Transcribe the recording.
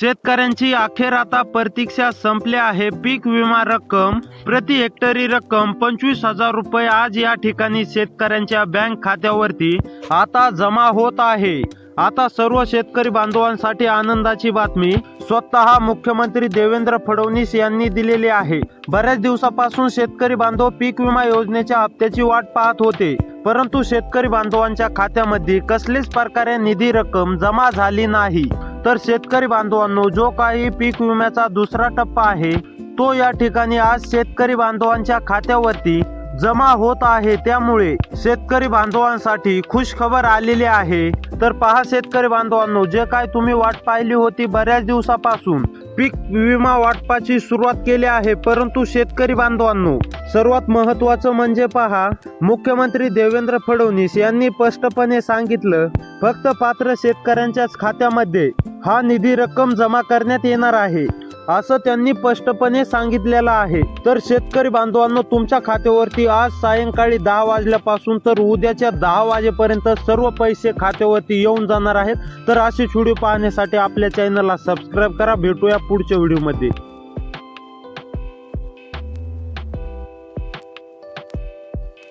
शेतकऱ्यांची अखेर आता प्रतीक्षा संपली आहे. पीक विमा रक्कम प्रति हेक्टरी रक्कम पंचवीस हजार रुपये आज या ठिकाणी शेतकऱ्यांच्या बँक खात्यावरती आता जमा होत आहे. आता सर्व शेतकरी बांधवांसाठी आनंदाची बातमी स्वतः मुख्यमंत्री देवेंद्र फडणवीस यांनी दिलेली आहे. बऱ्याच दिवसापासून शेतकरी बांधव पीक विमा योजनेच्या हप्त्याची वाट पाहत होते. परंतु शेतकरी बांधवांच्या खात्यामध्ये कसलीच प्रकारे निधी रक्कम जमा झाली नाही. तर शेतकरी बांधवांनो जो काही पीक विम्याचा दुसरा टप्पा आहे तो या ठिकाणी आज शेतकरी बांधवांच्या खात्यावरती जमा होत आहे. त्यामुळे शेतकरी बांधवांसाठी खुश खबर आलेली आहे. तर पहा शेतकरी बांधवांनो जे काय तुम्ही वाट पाहिली होती बऱ्याच दिवसापासून पीक विमा वाटपाची सुरुवात केली आहे. परंतु शेतकरी बांधवांनो सर्वात महत्वाचं म्हणजे पहा मुख्यमंत्री देवेंद्र फडणवीस यांनी स्पष्टपणे सांगितलं फक्त पात्र शेतकऱ्यांच्याच खात्यामध्ये हा निधी रक्कम जमा करण्यात येणार आहे. असं त्यांनी स्पष्टपणे सांगितलेलं आहे. तर शेतकरी बांधवांनो तुमच्या खात्यावरती आज सायंकाळी दहा वाजल्यापासून तर उद्याच्या दहा वाजेपर्यंत सर्व पैसे खात्यावरती येऊन जाणार आहेत. तर अशी व्हिडिओ पाहण्यासाठी आपल्या चॅनलला सबस्क्राईब करा. भेटूया पुढच्या व्हिडिओमध्ये.